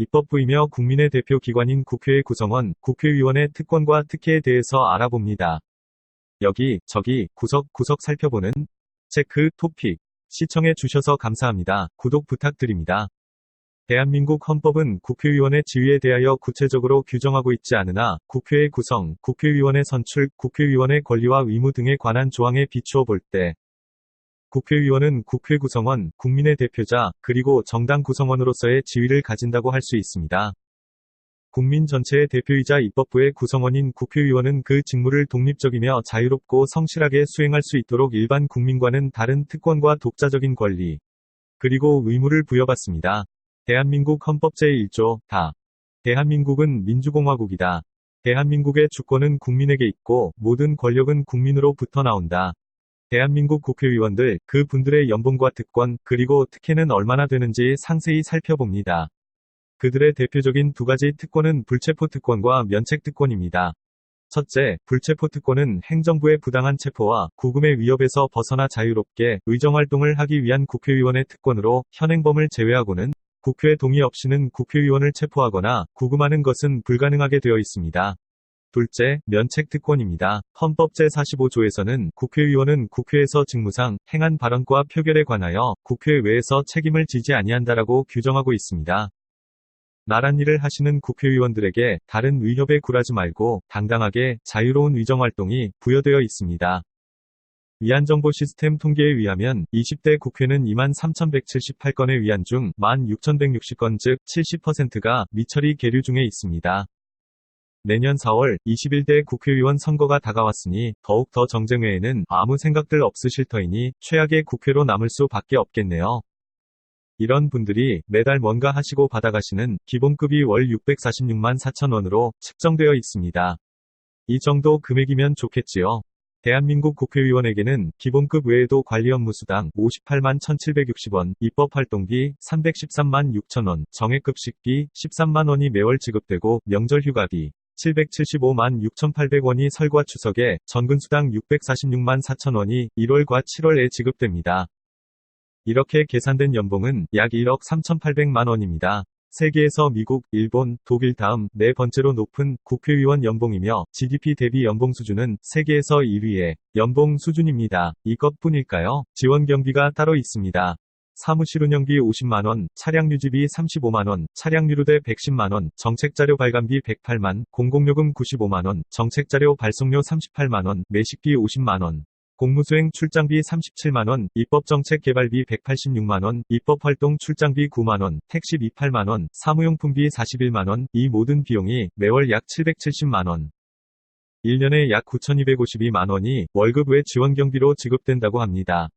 입법부이며 국민의 대표 기관인 국회의 구성원, 국회의원의 특권과 특혜에 대해서 알아봅니다. 여기, 저기, 구석구석 살펴보는 체크 토픽. 시청해 주셔서 감사합니다. 구독 부탁드립니다. 대한민국 헌법은 국회의원의 지위에 대하여 구체적으로 규정하고 있지 않으나 국회의 구성, 국회의원의 선출, 국회의원의 권리와 의무 등에 관한 조항에 비추어 볼 때 국회의원은 국회 구성원, 국민의 대표자, 그리고 정당 구성원으로서의 지위를 가진다고 할 수 있습니다. 국민 전체의 대표이자 입법부의 구성원인 국회의원은 그 직무를 독립적이며 자유롭고 성실하게 수행할 수 있도록 일반 국민과는 다른 특권과 독자적인 권리, 그리고 의무를 부여받습니다. 대한민국 헌법 제1조 다. 대한민국은 민주공화국이다. 대한민국의 주권은 국민에게 있고 모든 권력은 국민으로부터 나온다. 대한민국 국회의원들, 그 분들의 연봉과 특권, 그리고 특혜는 얼마나 되는지 상세히 살펴봅니다. 그들의 대표적인 두 가지 특권은 불체포 특권과 면책 특권입니다. 첫째, 불체포 특권은 행정부의 부당한 체포와 구금의 위협에서 벗어나 자유롭게 의정활동을 하기 위한 국회의원의 특권으로 현행범을 제외하고는 국회 동의 없이는 국회의원을 체포하거나 구금하는 것은 불가능하게 되어 있습니다. 둘째, 면책특권입니다. 헌법 제45조에서는 국회의원은 국회에서 직무상 행한 발언과 표결에 관하여 국회 외에서 책임을 지지 아니한다라고 규정하고 있습니다. 나란 일을 하시는 국회의원들에게 다른 위협에 굴하지 말고 당당하게 자유로운 의정활동이 부여되어 있습니다. 위안정보 시스템 통계에 의하면 20대 국회는 23,178건의 위안 중 16,160건 즉 70%가 미처리 계류 중에 있습니다. 내년 4월 21대 국회의원 선거가 다가왔으니 더욱 더 정쟁 외에는 아무 생각들 없으실 터이니 최악의 국회로 남을 수밖에 없겠네요. 이런 분들이 매달 뭔가 하시고 받아가시는 기본급이 월 646만 4천원으로 측정되어 있습니다. 이 정도 금액이면 좋겠지요. 대한민국 국회의원에게는 기본급 외에도 관리 업무 수당 58만 1760원, 입법활동비 313만 6천원, 정액급식비 13만원이 매월 지급되고 명절휴가비 775만 6,800원이 설과 추석에 전근수당 646만 4천원이 1월과 7월에 지급됩니다. 이렇게 계산된 연봉은 약 1억 3,800만 원입니다. 세계에서 미국, 일본, 독일 다음 네 번째로 높은 국회의원 연봉이며 GDP 대비 연봉 수준은 세계에서 1위의 연봉 수준입니다. 이것뿐일까요? 지원 경비가 따로 있습니다. 사무실 운영비 50만원, 차량 유지비 35만원, 차량 유류대 110만원, 정책자료 발간비 108만, 공공요금 95만원, 정책자료 발송료 38만원, 매식비 50만원. 공무수행 출장비 37만원, 입법정책 개발비 186만원, 입법활동 출장비 9만원, 택시비 8만원, 사무용품비 41만원, 이 모든 비용이 매월 약 770만원. 1년에 약 9,252만원이 월급 외 지원 경비로 지급된다고 합니다.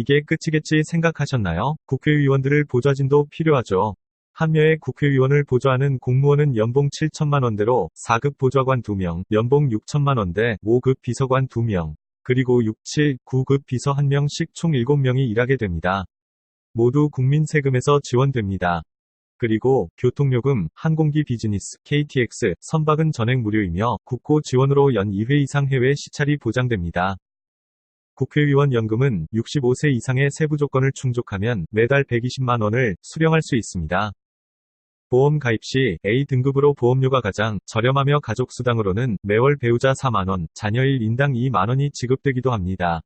이게 끝이겠지 생각하셨나요? 국회의원들을 보좌진도 필요하죠. 한여의 국회의원을 보좌하는 공무원은 연봉 7천만원대로 4급 보좌관 2명, 연봉 6천만원대 5급 비서관 2명, 그리고 6, 7, 9급 비서 1명씩 총 7명이 일하게 됩니다. 모두 국민 세금에서 지원됩니다. 그리고 교통요금, 항공기 비즈니스, KTX, 선박은 전액 무료이며 국고 지원으로 연 2회 이상 해외 시찰이 보장됩니다. 국회의원 연금은 65세 이상의 세부 조건을 충족하면 매달 120만 원을 수령할 수 있습니다. 보험 가입 시 A등급으로 보험료가 가장 저렴하며 가족 수당으로는 매월 배우자 4만 원, 자녀 1인당 2만 원이 지급되기도 합니다.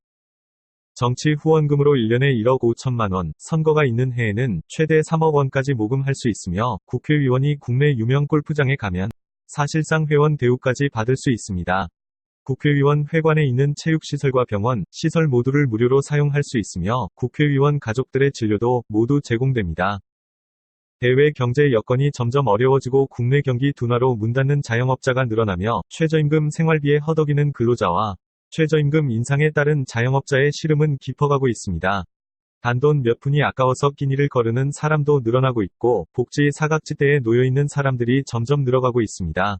정치 후원금으로 1년에 1억 5천만 원, 선거가 있는 해에는 최대 3억 원까지 모금할 수 있으며 국회의원이 국내 유명 골프장에 가면 사실상 회원 대우까지 받을 수 있습니다. 국회의원 회관에 있는 체육시설과 병원, 시설 모두를 무료로 사용할 수 있으며 국회의원 가족들의 진료도 모두 제공됩니다. 대외 경제 여건이 점점 어려워지고 국내 경기 둔화로 문 닫는 자영업자가 늘어나며 최저임금 생활비에 허덕이는 근로자와 최저임금 인상에 따른 자영업자의 시름은 깊어가고 있습니다. 단돈 몇 푼이 아까워서 끼니를 거르는 사람도 늘어나고 있고 복지 사각지대에 놓여있는 사람들이 점점 늘어가고 있습니다.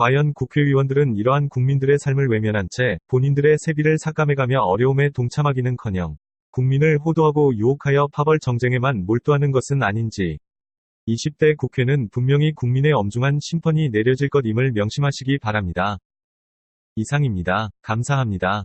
과연 국회의원들은 이러한 국민들의 삶을 외면한 채 본인들의 세비를 삭감해가며 어려움에 동참하기는커녕 국민을 호도하고 유혹하여 파벌 정쟁에만 몰두하는 것은 아닌지 20대 국회는 분명히 국민의 엄중한 심판이 내려질 것임을 명심하시기 바랍니다. 이상입니다. 감사합니다.